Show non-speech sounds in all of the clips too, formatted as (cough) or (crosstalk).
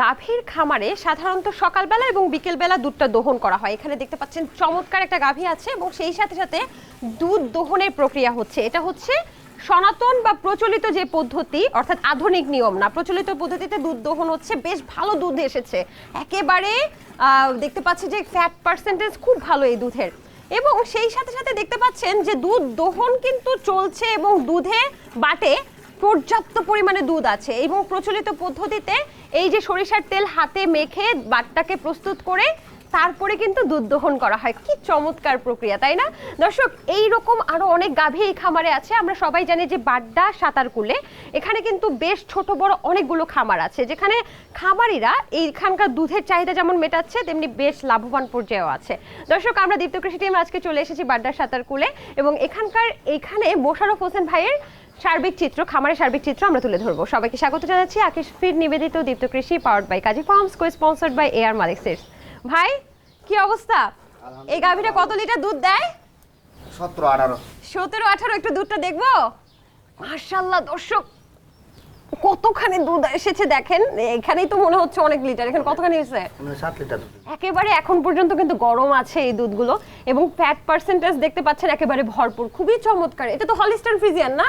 গাভীর খামারে সাধারণত সকালবেলা এবং বিকেলবেলা দুধটা দহন করা হয়। এখানে দেখতে পাচ্ছেন চমৎকার একটা গাভী আছে এবং সেই সাথে সাথে দুধ দোহনের প্রক্রিয়া হচ্ছে। এটা হচ্ছে সনাতন বা প্রচলিত যে পদ্ধতি, অর্থাৎ আধুনিক নিয়ম না, প্রচলিত পদ্ধতিতে দুধ দহন হচ্ছে, বেশ ভালো দুধ এসেছে। একেবারে দেখতে পাচ্ছি যে ফ্যাট পার্সেন্টেজ খুব ভালো এই দুধের। এবং সেই সাথে সাথে দেখতে পাচ্ছেন যে দুধ দহন কিন্তু চলছে এবং দুধে বাটে পর্যাপ্ত পরিমাণে দুধ আছে। এবং প্রচলিত পদ্ধতিতে এই যে সরিষার তেল হাতে মেখে বাটটাকে প্রস্তুত করে তারপরে কিন্তু দুধ দহন করা হয়। কি চমৎকার প্রক্রিয়া, তাই না? দর্শক, এই রকম আরও অনেক গাভী এই খামারে আছে। আমরা সবাই জানি যে বাড্ডা সাঁতারকুলে এখানে কিন্তু বেশ ছোট বড় অনেকগুলো খামার আছে, যেখানে খামারিরা এইখানকার দুধের চাহিদা যেমন মেটাচ্ছে, তেমনি বেশ লাভবান পর্যায়েও আছে। দর্শক, আমরা দীপ্ত কৃষি টিম আজকে চলে এসেছি বাড্ডা সাঁতারকুলে এবং এখানকার, এখানে মোশারফ হোসেন ভাইয়ের সার্বিক চিত্র খামারের সার্বিক চিত্র আমরা তুলে ধরবো। সবাইকে স্বাগত জানাচ্ছি। আকিশ ফিড নিবেদিত Deepto Krishi powered by Kazi farms co sponsored by AR Malik ভাই কি অবস্থা? এই গাভীটা কত লিটার দুধ দেয়? সতেরো আঠারো। সতেরো আঠারো একটু দুধটা দেখব? মার্শাল্লাহ দর্শক কতখানি দুধ এসেছে দেখেন। এখানেই তো মনে হচ্ছে অনেক লিটার। এখানে কতখানি এসেছে মানে সাত লিটার দুধ। একেবারে এখন পর্যন্ত কিন্তু গরম আছে এই দুধগুলো। এবং ফ্যাট পার্সেন্টেজ দেখতে পাচ্ছেন একেবারে ভরপুর। খুবই চমৎকার। এটা তো হলিস্টার ফ্রিজিয়ান না?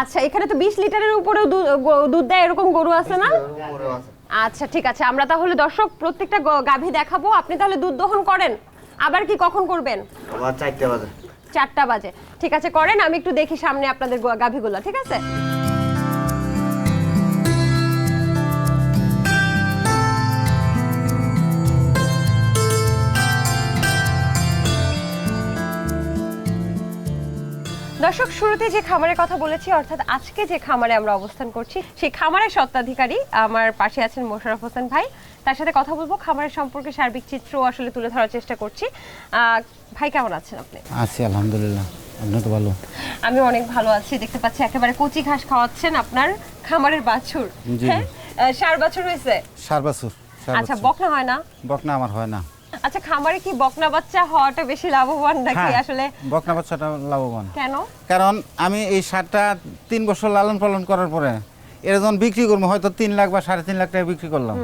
আচ্ছা এখানে তো বিশ লিটারের উপরেও দুধ দেয় এরকম গরু আছে না? আচ্ছা ঠিক আছে। আমরা তাহলে দর্শক প্রত্যেকটা গাভী দেখাবো। আপনি তাহলে দুধ দহন করেন। আবার কি কখন করবেন? আবার 4টা বাজে। চারটা বাজে। ঠিক আছে করেন আমি একটু দেখি সামনে আপনাদের গাভীগুলো ঠিক আছে? দর্শক শুরুতে যে খামারের কথা বলেছি অর্থাৎ আজকে যে খামারে আমরা অবস্থান করছি সেই খামারের সত্ত্বাধিকারী আমার পাশে আছেন মোশারফ হোসেন ভাই। তার সাথে কথা বলব খামারের সম্পর্কে সার্বিক চিত্র আসলে তুলে ধরার চেষ্টা করছি। ভাই কেমন আছেন আপনি? আছি আলহামদুলিল্লাহ। আপনি তো ভালো? আমি অনেক ভালো আছি দেখতে পাচ্ছি একেবারে কচি ঘাস খাওয়াচ্ছেন আপনার খামারের বাছুর। হ্যাঁ? সার বাছুর হয়েছে? সার বাছুর আচ্ছা। বকনা হয় না? বকনা আমার হয় না। আচ্ছা খামারে কি বকনা বাচ্চা হওয়াটা বেশি লাভবান নাকি হ্যাঁ, আসলে? বকনা বাচ্চাটা লাভবান। কেন? কারণ আমি এই সারটা তিন বছর লালন পালন করার পরে এর যখন বিক্রি করব হয়তো তিন লাখ বা সাড়ে তিন লাখ টাকা বিক্রি করলাম।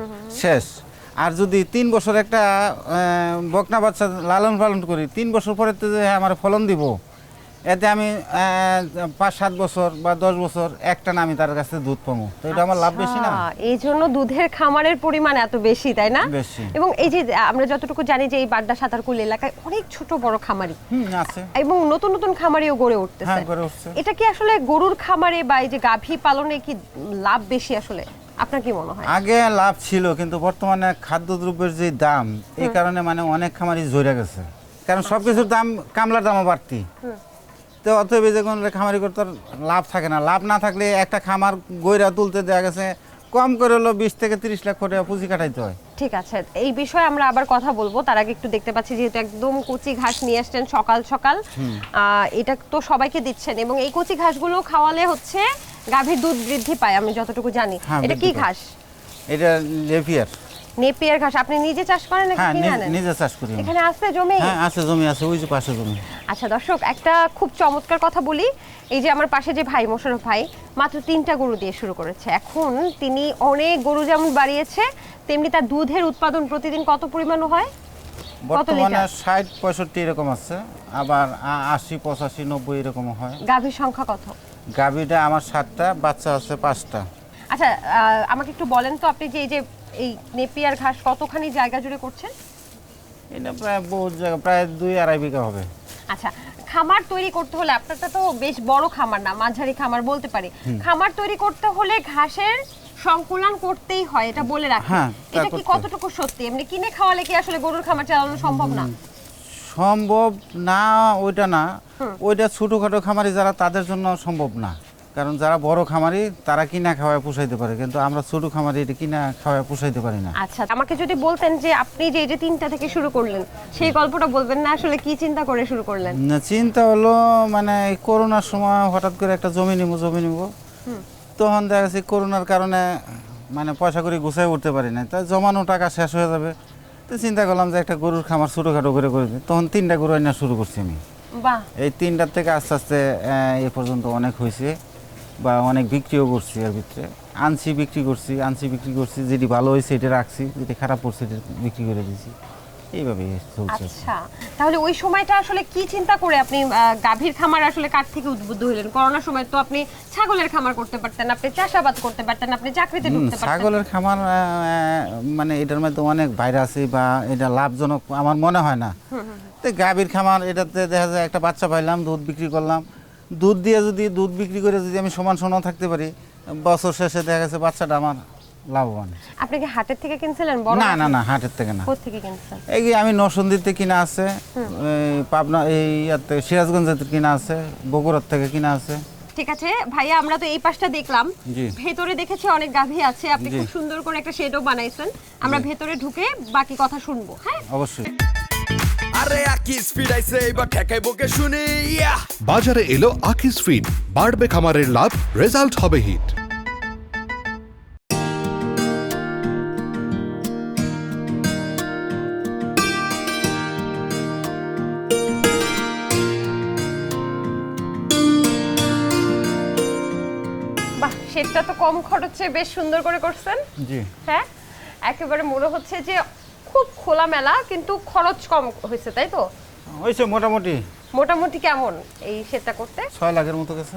শেষ। আর যদি তিন বছর একটা আহ, বকনা বাচ্চা লালন পালন করি তিন বছর পরে তো যে আমার ফলন দিব এতে আমি পাঁচ সাত বছর বা দশ বছর একটা আমি তার কাছে দুধ পাবো তো এটা আমার লাভ বেশি না? আচ্ছা, এই জন্য দুধের খামারের পরিমাণ এত বেশি তাই না? বেশি। এবং এই যে আমরা যতটুকু জানি যে এই বাড্ডা সাঁতারকুল এলাকায় অনেক ছোট বড় খামারি। আছে। এবং নতুন নতুন খামারিও গড়ে উঠতেছে। হ্যাঁ এটা কি আসলে গরুর খামারে বা এই যে গাভী পালনে কি লাভ বেশি আসলে? আপনার কি মনে হয়? আগে লাভ ছিল কিন্তু বর্তমানে খাদ্যদ্রব্যের যে দাম এই কারণে মানে অনেক খামারই জড়ে গেছে। কারণ সব কিছুর দাম কামলার দামও বাড়তি। তো এই যে কোনো খামারি করতে লাভ থাকে না। লাভ না থাকলে একটা খামার গইরা তুলতে দেওয়া গেছে কম করে হলো বিশ থেকে তিরিশ লাখ করে পুঁজি কাটাইতে হয়। ঠিক আছে এই বিষয়ে আমরা আবার কথা বলব। তার আগে একটু দেখতে পাচ্ছি যেহেতু একদম কচি ঘাস নিয়ে আসছেন সকাল সকাল আহ, এটা তো সবাইকে দিচ্ছেন এবং এই কচি ঘাসগুলো খাওয়ালে হচ্ছে গাভীর দুধ বৃদ্ধি পায় আমি যতটুকু জানি। হ্যাঁ, এটা কি ঘাস? এটা লেপিয়ার নেপিয়ার ঘাস আপনি নিজে চাষ করেন নাকি হ্যাঁ কিনে আনেন? নিজে চাষ করি এখানে আছে জমি? হ্যাঁ আছে জমি আছে ওই যে পাশে জমি। আচ্ছা দর্শক একটা খুব চমৎকার কথা বলি। এই যে আমার পাশে যে ভাই মোশারফ ভাই মাত্র তিনটা গরু দিয়ে শুরু করেছে। এখন তিনি অনেক গরু যেমন বাড়িয়েছে তেমনি তার দুধের উৎপাদন প্রতিদিন কত পরিমাণ হয়? বর্তমানে ষাট পঁয়ষট্টি এরকম আছে আবার আশি পঁচাশি নব্বই এরকমও হয়। গাভীর সংখ্যা কত? গাভীটা আমার সাতটা বাচ্চা আছে পাঁচটা। আচ্ছা আমাকে একটু বলেন তো আপনি যে এই যে এই নেপিয়ার ঘাস কতখানি জায়গা জুড়ে করছেন এটা প্রায় বহু জায়গা প্রায় দুই আড়াই বিঘা হবে। আচ্ছা খামার তৈরি করতে হলে আপনারটা তো বেশ বড় খামার না মাঝারি খামার বলতে পারি। খামার তৈরি করতে হলে ঘাসের সংকুলন করতেই হয় এটা বলে রাখি। হ্যাঁ, এটা কি কতটুকু সত্যি? এমনি কিনে খাওয়ালে কি আসলে গরুর খামার চালানো সম্ভব না? সম্ভব না ওইটা না। ওইটা ছোটখাটো খামারি যারা তাদের জন্য সম্ভব না। কারণ যারা বড় খামারি তারা কিনা খাওয়ায় পোষাইতে পারে কিন্তু আমরা ছোট খামারি এটা কিনা খাওয়ায় পোষাইতে পারি না। আচ্ছা আমাকে যদি বলতেন যে আপনি যে এই যে তিনটা থেকে শুরু করলেন সেই গল্পটা বলবেন না আসলে কি চিন্তা করে শুরু করলেন? না, চিন্তা হলো মানে এই করোনার সময় হঠাৎ করে একটা জমি নিব জমি নিব। তখন দেখা যাচ্ছে করোনার কারণে মানে পয়সা করে গুছাই উঠতে পারি না। তাই জমানো টাকা শেষ হয়ে যাবে। তো চিন্তা করলাম যে একটা গরুর খামার ছোটোখাটো করে করে। তখন তিনটা গরু আনা শুরু করছি আমি। এই তিনটার থেকে আস্তে আস্তে এ পর্যন্ত অনেক হয়েছে। বা অনেক বিক্রিও করছি এর ভিতরে। আনছি বিক্রি করছি আনছি বিক্রি করছি যেটি ভালো হয়েছে এটা রাখছি যেটি খারাপ পড়ছে এটা বিক্রি করে দিয়েছি। এইভাবেই চলছে। আচ্ছা তাহলে ওই সময়টা আসলে কি চিন্তা করে আপনি গাভীর খামার আসলে কার থেকে উদ্বুদ্ধ হলেন? করোনার সময় তো আপনি ছাগলের খামার করতে পারতেন আপনি চাষাবাদ করতে পারতেন আপনি চাকরিতে ঢুকতে পারতেন। ছাগলের খামার মানে এটার মধ্যে অনেক ভাইরাসি বা এটা লাভজনক আমার মনে হয় না। তো গাভীর খামার এটাতে দেখা যায় একটা বাচ্চা পাইলাম দুধ বিক্রি করলাম দুধ দিয়ে যদি দুধ বিক্রি করে যদি আমি সমান সমান থাকতে পারি বছর শেষে দেখা গেছে বাচ্চাটা আমার লাভবান। আপনি কি হাটের থেকে কিনছিলেন? বড় না না না হাটের থেকে না। কোথা থেকে কিনছেন? এই আমি নরসন্দিতে কিনা আছে পাবনা এই ইয়াতে থেকে কিনা আছে বগুড়ার থেকে কিনা আছে। ঠিক আছে ভাইয়া আমরা তো এই পাশটা দেখলাম। ভেতরে দেখেছি অনেক গাভী আছে আপনি খুব সুন্দর করে একটা শেডও বানাইছেন। আমরা ভেতরে ঢুকে বাকি কথা শুনব হ্যাঁ? অবশ্যই। আরে আকি স্পিড আইছে এবার ঠেকাই বকে শুনি ইয়া। বাজারে এলো আকিস ফিড বাড়বে খামারের লাভ রেজাল্ট হবে হিট বাহ শেডটা তো কম খরচে বেশ সুন্দর করে করছেন। জি। হ্যাঁ একেবারে মনে হচ্ছে যে খুব খোলামেলা কিন্তু খরচ কম হয়েছে তাই তো? হয়েছে মোটামুটি। মোটামুটি কেমন এই শেডটা করতে? ছয় লাখের মতো গেছে।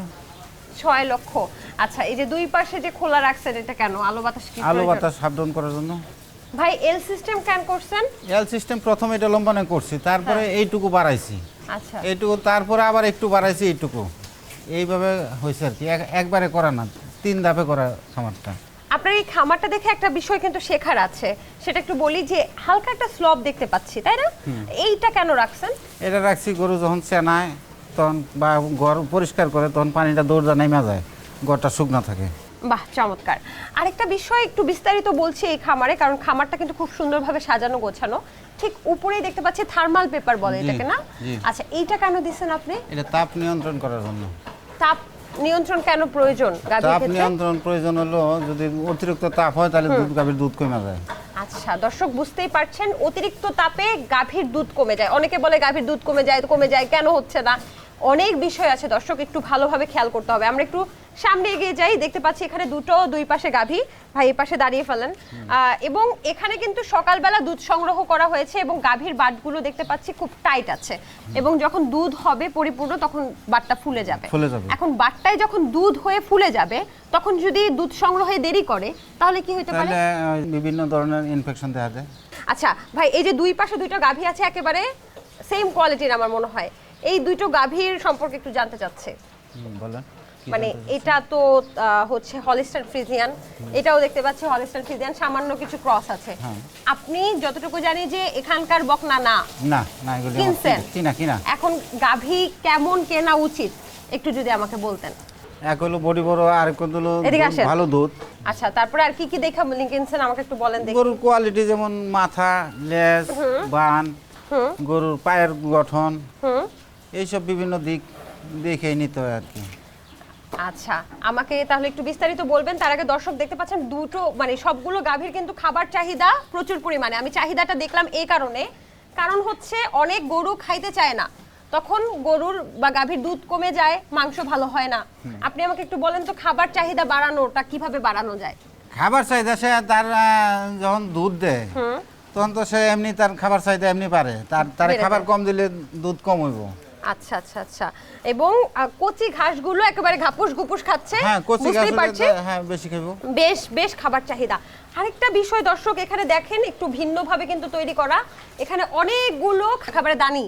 ছয় লক্ষ। আচ্ছা এই যে দুই পাশে যে খোলা রাখছেন এটা কেন? আলো বাতাস কি আলো বাতাস সাবধান করার জন্য। ভাই এল সিস্টেম কেন করছেন? এল সিস্টেম প্রথমে এটা লম্বানো করছি তারপরে এইটুকু বাড়াইছি। আচ্ছা। এইটুকু তারপরে আবার একটু বাড়াইছি এইটুকু। এইভাবে হয়েছে আর কি। এক- একবারে করা না তিন ধাপে করা খামারটা আপনার এই খামারটা দেখে একটা বিষয় কিন্তু শেখার আছে। সেটা একটু বলি যে হালকা একটা স্লব দেখতে পাচ্ছি তাই না? এইটা কেন রাখছেন? এটা রাখছি গরু যখন চেনায় তখন বা ঘর পরিষ্কার করে তখন পানিটা দৌড়া নেমে যায় ঘরটা শুকনা থাকে। বাহ চমৎকার। আরেকটা বিষয় একটু বিস্তারিত বলছি এই খামারে কারণ খামারটা কিন্তু খুব সুন্দরভাবে সাজানো গোছানো। ঠিক উপরেই দেখতে পাচ্ছি থার্মাল পেপার বলে এটাকে না? আচ্ছা এইটা কেন দিচ্ছেন আপনি? এটা তাপ নিয়ন্ত্রণ করার জন্য। তাপ নিয়ন্ত্রণ কেন প্রয়োজন গাভীর তাপ ক্ষেত্রে? নিয়ন্ত্রণ প্রয়োজন হলো যদি অতিরিক্ত তাপ হয় তাহলে দুধ গাভীর দুধ কমে যায়। আচ্ছা দর্শক বুঝতেই পারছেন অতিরিক্ত তাপে গাভীর দুধ কমে যায়। অনেকে বলে গাভীর দুধ কমে যায় কমে যায় কেন হচ্ছে না? অনেক বিষয় আছে দর্শক একটু ভালোভাবে খেয়াল করতে হবে। আমরা একটু সামনে এগিয়ে যাই দেখতে পাচ্ছি এখানে দুটো দুই পাশে গাভী। ভাই এই পাশে দাঁড়িয়ে ফেলেন। এবং এখানে কিন্তু সকালবেলা দুধ সংগ্রহ করা হয়েছে এবং গাভীর বাটগুলো দেখতে পাচ্ছি খুব টাইট আছে। এবং যখন দুধ হবে পরিপূর্ণ তখন বাটটা ফুলে যাবে। এখন বাটটায় যখন দুধ হয়ে ফুলে যাবে তখন যদি দুধ সংগ্রহে দেরি করে তাহলে কি হতে পারে? বিভিন্ন ধরনের ইনফেকশন দেখা যায়। আচ্ছা ভাই এই যে দুই পাশে দুইটা গাভী আছে একেবারে সেম কোয়ালিটির আমার মনে হয়। এই দুটো গাভীর সম্পর্কে একটু জানতে চাচ্ছে। বলেন। মানে এটা তো হচ্ছে হলিস্টার ফ্রিজিয়ান এটাও দেখতে পাচ্ছি হলিস্টার ফ্রিজিয়ান সামান্য কিছু ক্রস আছে। হ্যাঁ। আপনি যতটুকু জানি যে এখানকার বকনা না। না না এগুলি কিনছেন? কিনা- কিনা এখন গাভী কেমন কেনা উচিত? একটু যদি আমাকে বলতেন। এক হলো বডি বড় আর এক হলো দুধ- ভালো দুধ। আচ্ছা তারপরে আর কি কি দেখা কিনছেন আমাকে একটু বলেন দেখি। গরুর কোয়ালিটি যেমন মাথা লেজ বান গরুর পায়ের গঠন। এইসব বিভিন্ন দিক দেখে নিতে হয় আর কি। আচ্ছা আমাকে তাহলে একটু বিস্তারিত বলবেন। তার আগে দর্শক দেখতে পাচ্ছেন দুটো মানে সবগুলো গাভীর কিন্তু খাবার চাহিদা প্রচুর পরিমাণে। আমি চাহিদাটা দেখলাম এই কারণে। কারণ হচ্ছে অনেক গরু খাইতে চায় না। তখন গরুর বা গাভীর দুধ কমে যায় মাংস ভালো হয় না। আপনি আমাকে একটু বলেন তো খাবার চাহিদা বাড়ানোটা কীভাবে বাড়ানো যায়? খাবার চাহিদা সে তার যখন দুধ দেয় তখন তো সে এমনি তার খাবার চাহিদা এমনি পারে। তার তার খাবার কম দিলে দুধ কম হইব। আচ্ছা আচ্ছা আচ্ছা। এবং কচি ঘাসগুলো একেবারে ঘাপুস ঘুপুস খাচ্ছে। হ্যাঁ কচি হ্যাঁ বেশি বেশ বেশ খাবার চাহিদা। আরেকটা বিষয় দর্শক এখানে দেখেন একটু ভিন্নভাবে কিন্তু তৈরি করা। এখানে অনেকগুলো খাবারের দানি।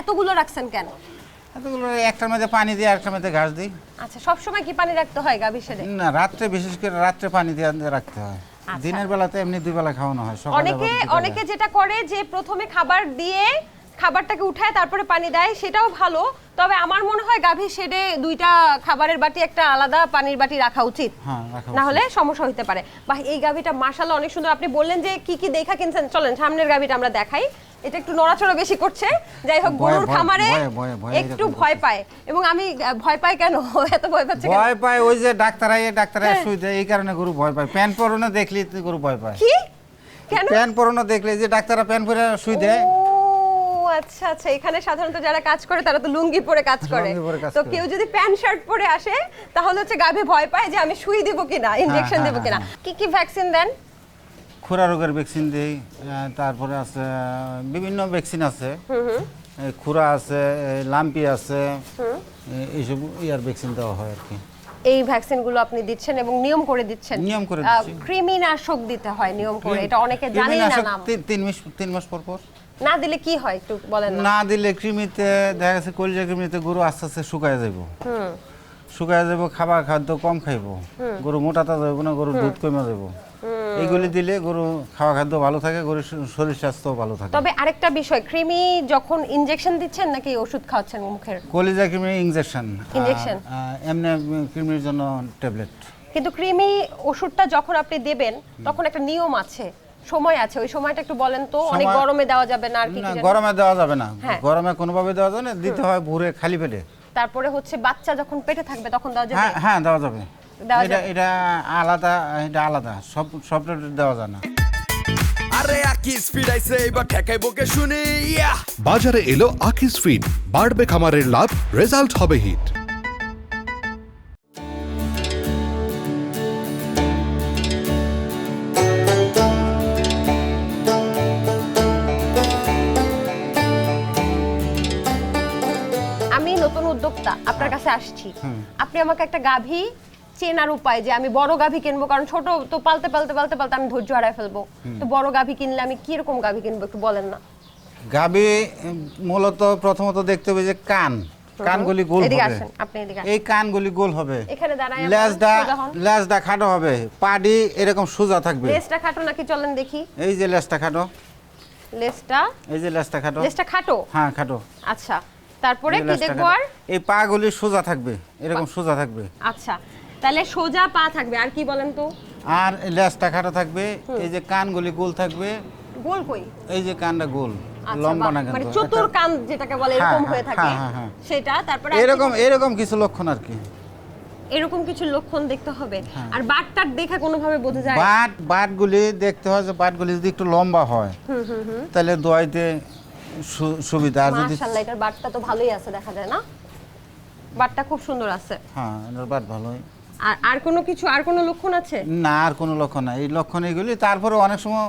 এতগুলো রাখছেন কেন? এতগুলো একটার মধ্যে পানি দিয়ে আরেকটার মধ্যে ঘাস দিই। আচ্ছা কি পানি রাখতে হয় গাভীর না রাত্রে বিশেষ করে রাত্রে পানি দিয়ে রাখতে হয়। আচ্ছা। দিনের বেলাতে এমনি দুই বেলা খাওয়ানো হয় অনেকে অনেকে যেটা করে যে প্রথমে খাবার দিয়ে খাবারটাকে উঠায় তারপরে পানি দেয় সেটাও ভালো। তবে আমার মনে হয় গাভীর শেডে দুইটা খাবারের বাটি একটা আলাদা পানির বাটি রাখা উচিত। হ্যাঁ না হলে সমস্যা হতে পারে। বা এই গাভিটা মাশাআল্লাহ অনেক সুন্দর। আপনি বললেন যে কি কি দেখা কিনছেন? চলেন সামনের গাভীটা আমরা দেখাই। এটা একটু নড়াচড়া বেশি করছে। যাই হোক গরুর খামারে একটু ভয় পায়। এবং আমি ভয় পাই কেন? (laughs) এত ভয় পাচ্ছে ভয় পায় ওই যে ডাক্তার আইয়ে ডাক্তার আইয়ে হ্যাঁ। শুই দেয় এই কারণে গরু ভয় পায়। প্যান্ট পরনে দেখলি গরু ভয় পায়। কি? কেন? প্যান্ট পরনে দেখলে যে ডাক্তাররা প্যান্ট পরে শুই দেয় আচ্ছা আচ্ছা এখানে সাধারণত যারা কাজ করে তারা তো লুঙ্গি পরে কাজ করে। তো কেউ যদি প্যান্ট শার্ট পরে আসে তাহলে হচ্ছে গাভী ভয় পায় যে আমি সুই দিব কিনা ইনজেকশন হ্যাঁ, দেব কিনা। কি কি ভ্যাকসিন দেন? খুরা রোগের ভ্যাকসিন দিই তারপরে আছে বিভিন্ন ভ্যাকসিন আছে। খুরা আছে লাম্পি আছে এই- এইসব ইয়ার ভ্যাকসিন দেওয়া হয় আর কি এই ভ্যাকসিনগুলো আপনি দিচ্ছেন এবং নিয়ম করে দিচ্ছেন। নিয়ম করে দিচ্ছি। কৃমিনাশক দিতে হয় নিয়ম করে এটা অনেকে জানেন না তিন মাস তিন মাস পর পর। না দিলে কি হয় একটু বলেন না। দিলে কৃমিতে দেখা যাচ্ছে কলিজা কৃমিতে গরু আস্তে আস্তে শুকায় শুকায় যাব খাবার খাদ্য কম খাইব। গরু মোটা তাজা হইব না গরুর দুধ কমে যাব এইগুলি দিলে গরু খাওয়া খাদ্য ভালো থাকে গরুর শরীর স্বাস্থ্য ভালো থাকে। তবে আরেকটা বিষয় কৃমি যখন ইনজেকশন দিচ্ছেন নাকি ওষুধ খাওয়াচ্ছেন মুখের? কলিজা কৃমির ইঞ্জেকশন Injection? এমনি কৃমির জন্য ট্যাবলেট কিন্তু কৃমি ওষুধটা যখন আপনি দেবেন তখন একটা নিয়ম আছে সময় আছে ওই সময়টা একটু বলেন তো অনেক গরমে দেওয়া যাবে না আর কি না গরমে দেওয়া যাবে না। হ্যাঁ। গরমে কোনোভাবে দেওয়া যাবে না দিতে হয় ভোরে খালি পেটে। তারপরে হচ্ছে বাচ্চা যখন পেটে থাকবে তখন দেওয়া যাবে? হ্যাঁ হ্যাঁ দেওয়া যাবে। এটা এটা আলাদা এটা আলাদা। সব সব tablet দেওয়া যায় না। আরে আকি স্পিড আইছে এবার ঠেকাই বকে শুনি ইয়া। বাজারে এলো আকিস ফিড। বাড়বে খামারের লাভ রেজাল্ট হবে হিট। আসছি। আপনি আমাকে একটা গাভী চেনার উপায় যে আমি বড় গাভী কিনবো কারণ ছোট তো পালতে পালতে পালতে পালতে আমি ধৈর্য হারায় ফেলব। তো বড় গাভী কিনলে আমি কি রকম গাভী কিনবো একটু বলেন না। গাবি মূলত প্রথমত দেখতে হবে যে কান। কানগুলি গোল হবে। এই কানগুলি গোল হবে। এখানে দাঁড়ায় লেজটা লেজটা খাটো হবে। পাডি এরকম সোজা থাকবে। লেজটা খাটো নাকি চলেন দেখি। এই যে লেজটা খাটো। লেজটা? এই যে লেজটা খাটো। লেজটা খাটো? হ্যাঁ খাটো। আচ্ছা। তারপরে কি দেখব আর? এই পা গুলি সোজা থাকবে এরকম সোজা থাকবে। আচ্ছা তাহলে সোজা পা থাকবে আর কি বলেন তো? আর লেজটা খাটো থাকবে এই যে কানগুলি গোল থাকবে। গোল কই? এই যে কানটা গোল আচ্ছা, লম্বা না মানে চতুর কান যেটাকে বলে হ্যাঁ, এরকম হ্যাঁ, হয়ে থাকে। হ্যাঁ। সেটা তারপরে এরকম এরকম কিছু লক্ষণ আর কি। এরকম কিছু লক্ষণ দেখতে হবে। আর বাটটার দেখে কোনোভাবে বোঝা যায়? বাট বাটগুলি দেখতে হয় যে বাটগুলি যদি একটু লম্বা হয় তাহলে দোয়াইতে সুবিধা আর যদি মাশাআল্লাহ এটার বাটটা তো ভালোই আছে দেখা যায় না? বাটটা খুব সুন্দর আছে। হ্যাঁ এটার বাট ভালোই। আর আর কোনো কিছু আর কোনো লক্ষণ আছে? না আর কোনো লক্ষণ নাই। এই লক্ষণ এগুলি তারপরে অনেক সময়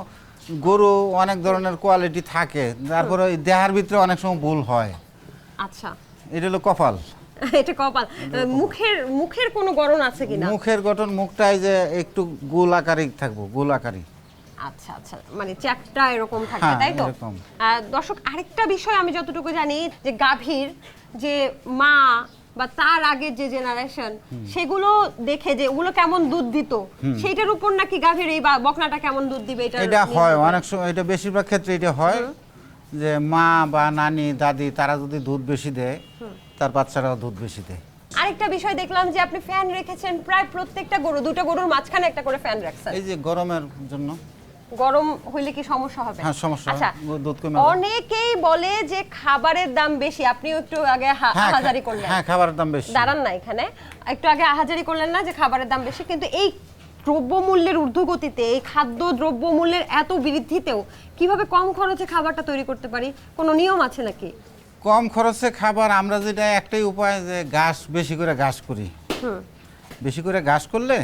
গরু অনেক ধরনের কোয়ালিটি থাকে। তারপরে দেহার ভিতরে অনেক সময় ভুল হয়। আচ্ছা। এটা হলো কপাল। এটা কপাল। মুখের মুখের কোনো গড়ন আছে কিনা? মুখের গঠন মুখটাই যে একটু গোল আকারই থাকব গোল আকারই আচ্ছা আচ্ছা মানে চ্যাপটা এরকম থাকে হ্যাঁ, তাই তো? দর্শক আরেকটা বিষয় আমি যতটুকু জানি যে গাভীর যে মা বা তার আগের যে জেনারেশন সেগুলো দেখে যে ওগুলো কেমন দুধ দিত সেইটার উপর নাকি গাভীর এই বকনাটা কেমন দুধ দিবে এটা এটা হয় অনেক সময় এটা বেশিরভাগ ক্ষেত্রে এটা হয় যে মা বা নানি দাদি তারা যদি দুধ বেশি দেয় তার বাচ্চারাও দুধ বেশি দেয়। আরেকটা বিষয় দেখলাম যে আপনি ফ্যান রেখেছেন প্রায় প্রত্যেকটা গরু দুটো গরুর মাঝখানে একটা করে ফ্যান রাখছেন। এই যে গরমের জন্য গরম হইলে কি সমস্যা হবে? হ্যাঁ, সমস্যা। আচ্ছা দুধ কমে অনেকেই বলে যে খাবারের দাম বেশি। আপনিও একটু আগে হা- হ্যাঁ হাজারি করলেন। হ্যাঁ খাবারের দাম বেশি। দাঁড়ান না এখানে। একটু আগে আহাজারি করলেন না যে খাবারের দাম বেশি কিন্তু এই দ্রব্যমূল্যের ঊর্ধ্বগতিতে এই খাদ্য দ্রব্যমূল্যের এত বৃদ্ধিতেও কীভাবে কম খরচে খাবারটা তৈরি করতে পারি? কোনো নিয়ম আছে নাকি? কম খরচে খাবার আমরা যেটা একটাই উপায় যে ঘাস বেশি করে ঘাস করি। বেশি করে ঘাস করলে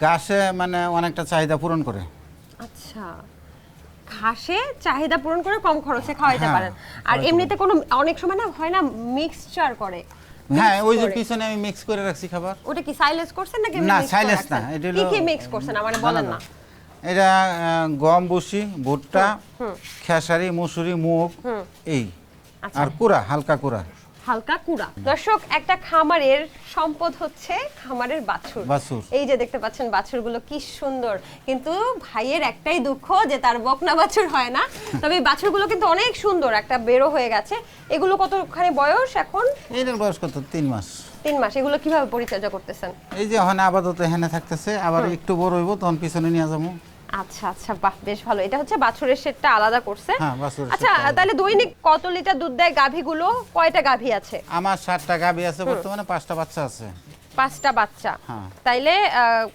ঘাসে মানে অনেকটা চাহিদা পূরণ করে। আচ্ছা। ঘাসে চাহিদা পূরণ করে কম খরচে খাওয়াইতে হ্যাঁ, পারেন। আর এমনিতে কোনো অনেক সময় না হয় না মিক্সচার করে হ্যাঁ Mix ওই যে করে। পিছনে আমি মিক্স করে রাখছি খাবার। ওটা কি সাইলেন্স করছেন নাকি না, silage না, এটা কি হলো- কি মিক্স করছেন? আমার বলেন না এটা আহ, গম বসি ভুট্টা খেসারি মুসুরি মুগ এই। আচ্ছা। আর কুড়া হালকা কুড়া। হালকা কুড়া। দর্শক একটা খামারের সম্পদ হচ্ছে খামারের বাছুর। বাছুর। এই যে দেখতে পাচ্ছেন বাছুরগুলো কি সুন্দর। কিন্তু ভাইয়ের একটাই দুঃখ যে তার বকনা বাছুর হয় না। তবে এই বাছুরগুলো কিন্তু অনেক সুন্দর একটা বেরো হয়ে গেছে। এগুলো কতখানি বয়স এখন? এটার বয়স কত? তিন মাস। তিন মাস। এগুলো কীভাবে পরিচর্যা করতেছেন? এই যে ওখানে আপাতত এখানে থাকতেছে। আবার একটু বড় হইব তখন পিছনে নিয়ে যাব। আচ্ছা আচ্ছা বাহ বেশ ভালো। এটা হচ্ছে বাছুরের শেডটা আলাদা করছে। হ্যাঁ, আচ্ছা তাহলে দৈনিক কত লিটার দুধ দেয় গাভীগুলো? কয়টা গাভী আছে? আমার সাতটা গাবি আছে বর্তমানে পাঁচটা বাচ্চা আছে। পাঁচটা বাচ্চা। হ্যাঁ। তাইলে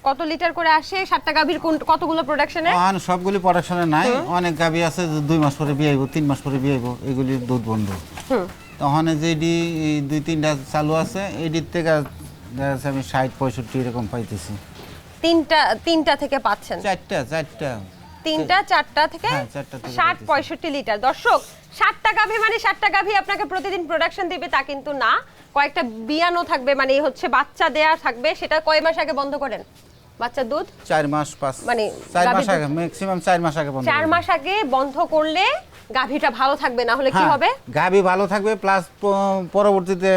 কত লিটার করে আসে? সাতটা গাভীর কোন- কতগুলো প্রোডাকশনে এখন সবগুলি প্রোডাকশনে নাই। অনেক গাবি আছে দুই মাস পরে বিয়ে আইব তিন মাস পরে বিয়ে আইব এগুলির দুধ বন্ধ। তখন যেডি এই দুই তিনটা চালু আছে এইটির থেকে আমি ষাট পঁয়ষট্টি এরকম পাইতেছি। তিনটা তিনটা থেকে পাচ্ছেন। চারটা চারটা। তিনটা চারটা থেকে হ্যাঁ, ষাট পঁয়ষট্টি লিটার। দর্শক ষাটটা গাভী মানে ষাটটা গাভী আপনাকে প্রতিদিন প্রোডাকশন দিবে তা কিন্তু না। কয়েকটা বিয়ানো থাকবে মানে হচ্ছে বাচ্চা দেয়া থাকবে সেটা কয় মাস আগে বন্ধ করেন? বাচ্চার দুধ? চার মাস পাঁচ মানে মাস আগে ম্যাক্সিমাম মাস আগে বন্ধ চার মাস আগে বন্ধ করলে গাভীটা ভালো থাকবে না হলে কি হ্যাঁ, হবে? গাভী ভালো থাকবে প্লাস পরবর্তীতে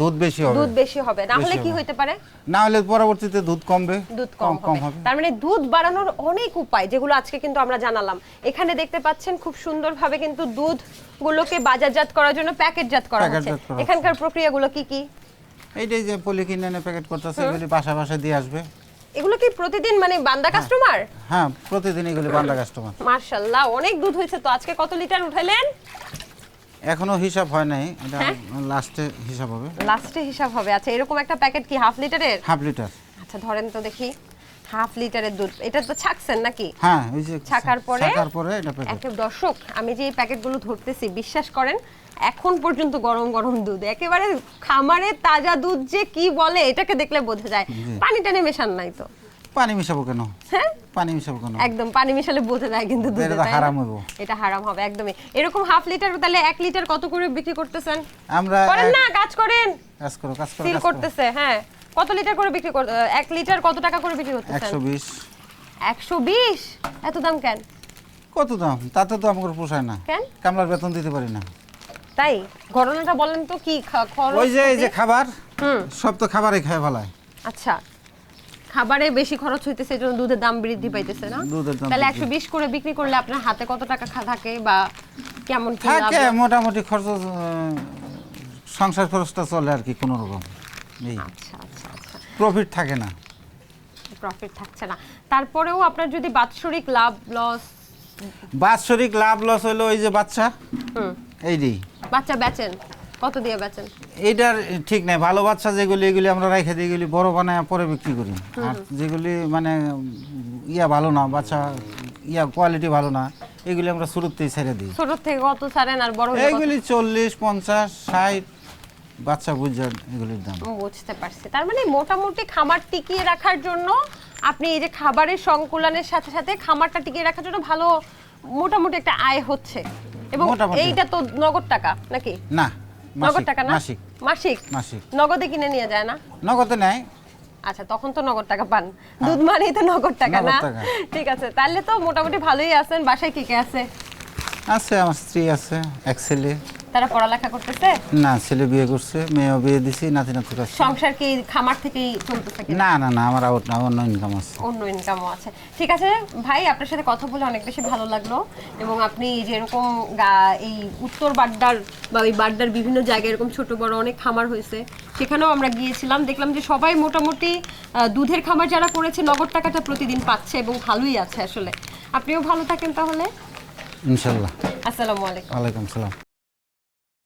দুধ বেশি হবে। দুধ বেশি হবে না হলে কি পারে? না হলে পরবর্তীতে দুধ কমবে দুধ কম কম হবে। তার মানে দুধ বাড়ানোর অনেক উপায় যেগুলো আজকে কিন্তু আমরা জানালাম। এখানে দেখতে পাচ্ছেন খুব সুন্দরভাবে কিন্তু দুধ গুলোকে বাজারজাত করার জন্য প্যাকেটজাত করা হচ্ছে। এখানকার প্রক্রিয়াগুলো কি কি? এইটাই যে পলি কিনে এনে প্যাকেট করতেছে এগুলি বাসা দিয়ে আসবে। এগুলো কি প্রতিদিন মানে বান্দা কাস্টমার হ্যাঁ প্রতিদিন এগুলো বান্দা কাস্টমার মাশাআল্লাহ অনেক দুধ হয়েছে তো আজকে কত লিটার উঠাইলেন? এখনও হিসাব হয় নাই এটা হ্যাঁ? লাস্টে হিসাব হবে। লাস্টে হিসাব হবে আচ্ছা এরকম একটা প্যাকেট কি হাফ লিটারের হাফ লিটার আচ্ছা ধরেন তো দেখি। হাফ লিটারের দুধ। এটা তো ছাকছেন নাকি? হ্যাঁ ওই যে ছাকার পরে? ছাকার পরে এটা প্যাকেট একটা দর্শক আমি যে এই প্যাকেটগুলো ধরতেছি বিশ্বাস করেন এখন পর্যন্ত গরম গরম দুধ। একেবারে খামারে তাজা দুধ যে কি বলে এটাকে দেখলে বোঝা যায়। পানি টানি মেশান নাই তো। পানি মিশাবো কেন? হ্যাঁ? পানি মিশাবো কেন? একদম পানি মিশালে বোঝা যায় কিন্তু দুধে এটা? হারাম হইবো। এটা হারাম হবে একদমই। এরকম হাফ লিটার তাহলে এক লিটার কত করে বিক্রি করতেছেন? আমরা করেন না কাজ করেন। কাজ করো কাজ করো সিল করতেছে হ্যাঁ। কত লিটার করে বিক্রি কর আহ, এক লিটার কত টাকা করে বিক্রি করতেছেন? একশো বিশ। একশো বিশ? এত দাম কেন? কত দাম? তাতে তো আমাকে পোষায় না। কেন? কামলার বেতন দিতে পারি না। তাই? ঘটনাটা বলেন তো কি খরচ ওই যে এই যে খাবার হুম। সব তো খাবারই খায় ফেলায়। আচ্ছা। খাবারে বেশি খরচ হইতেছে এজন্য দুধের দাম বৃদ্ধি পাইতেছে না? দুধের দাম তাহলে বৃদ্ধি। একশো বিশ করে বিক্রি করলে আপনার হাতে কত টাকা খা- থাকে বা কেমন কি থাকে মোটামুটি খরচ সংসার খরচটা চলে আর কি কোনো রকম। আচ্ছা আচ্ছা। প্রফিট থাকে না। প্রফিট থাকছে না। তারপরেও আপনার যদি বাৎসরিক লাভ লস বাৎসরিক লাভ লস হলো ওই যে বাচ্চা। হুম। এইটাই বাচ্চা বেচেন। কত দিয়ে বেচেন? এইটার ঠিক নাই। ভালো বাচ্চা যেগুলি এগুলি আমরা রেখে দিই এগুলি বড় বানায় পরে বিক্রি করি। আর যেগুলি মানে ইয়া ভালো না বাচ্চা ইয়া কোয়ালিটি ভালো না এগুলি আমরা শুরুতেই ছেড়ে দিই। ছোট থেকে কত ছাড়েন আর বড়? এইগুলি চল্লিশ পঞ্চাশ ষাট বাচ্চা বুঝছেন এগুলির দাম। বুঝতে পারছি। তার মানে মোটামুটি খামার টিকিয়ে রাখার জন্য আপনি এই যে খাবারের সংকুলনের সাথে সাথে খামারটা টিকিয়ে রাখার জন্য ভালো মোটামুটি একটা আয় হচ্ছে। এবং এইটা তো নগদ টাকা নাকি? না নগদ টাকা না? মাসিক। মাসিক? মাসিক। নগদে কিনে নিয়ে যায় না? নগদে নেয়। আচ্ছা তখন তো নগদ টাকা পান। দুধ মানেই তো নগদ টাকা হ্যাঁ। না? ঠিক আছে তাহলে তো মোটামুটি ভালোই আছেন। বাসায় কি কে আছে? আছে আমার স্ত্রী আছে এক ছেলে। তারা পড়ালেখা করতেছে? না ছেলে বিয়ে করছে মেয়েও বিয়ে দিছি নাতি নাতি কাছে সংসার কি খামার থেকেই চলতেছে না না না আমার আউট না অন্য ইনকাম আছে। অন্য ইনকামও আছে। ঠিক আছে ভাই আপনার সাথে কথা বলে অনেক বেশি ভালো লাগল। এবং আপনি যেরকম এই উত্তর বাড্ডার বা ওই বাড্ডার বিভিন্ন জায়গায় এরকম ছোট বড় অনেক খামার হয়েছে সেখানেও আমরা গিয়েছিলাম। দেখলাম যে সবাই মোটামুটি দুধের খামার যারা করেছে নগদ টাকাটা প্রতিদিন পাচ্ছে এবং ভালোই আছে আসলে। আপনিও ভালো থাকেন তাহলে। ইনশাল্লাহ। আসসালামু আলাইকুম। ওয়ালাইকুম সালাম।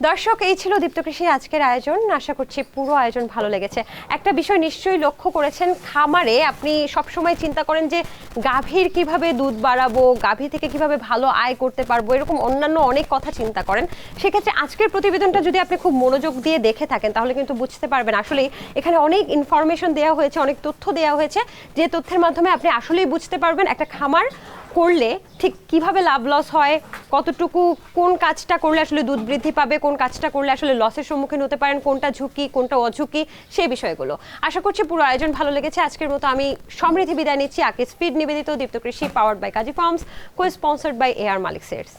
দর্শক, এই ছিল দীপ্ত আজকের আয়োজন। আশা করছি পুরো আয়োজন ভালো লেগেছে। একটা বিষয় নিশ্চয়ই লক্ষ্য করেছেন, খামারে আপনি সবসময় চিন্তা করেন যে গাভীর কীভাবে দুধ বাড়াবো, গাভী থেকে কীভাবে ভালো আয় করতে পারব, এরকম অন্যান্য অনেক কথা চিন্তা করেন। সেক্ষেত্রে আজকের প্রতিবেদনটা যদি আপনি খুব মনোযোগ দিয়ে দেখে থাকেন, তাহলে কিন্তু বুঝতে পারবেন আসলে এখানে অনেক ইনফরমেশন দেওয়া হয়েছে, অনেক তথ্য দেওয়া হয়েছে। যে তথ্যের মাধ্যমে আপনি আসলেই বুঝতে পারবেন একটা খামার করলে ঠিক কীভাবে লাভ লস হয়? কতটুকু, কোন কাজটা করলে আসলে দুধ বৃদ্ধি পাবে? কোন কাজটা করলে আসলে লসের সম্মুখীন হতে পারেন? কোনটা ঝুঁকি, কোনটা অঝুঁকি? সেই বিষয়গুলো। আশা করছি পুরো আয়োজন ভালো লেগেছে। আজকের মতো আমি সমৃদ্ধি বিদায় নিচ্ছি। আকে স্পিড নিবেদিত Deepto Krishi powered by Kazi farms co sponsored by A R Malik sets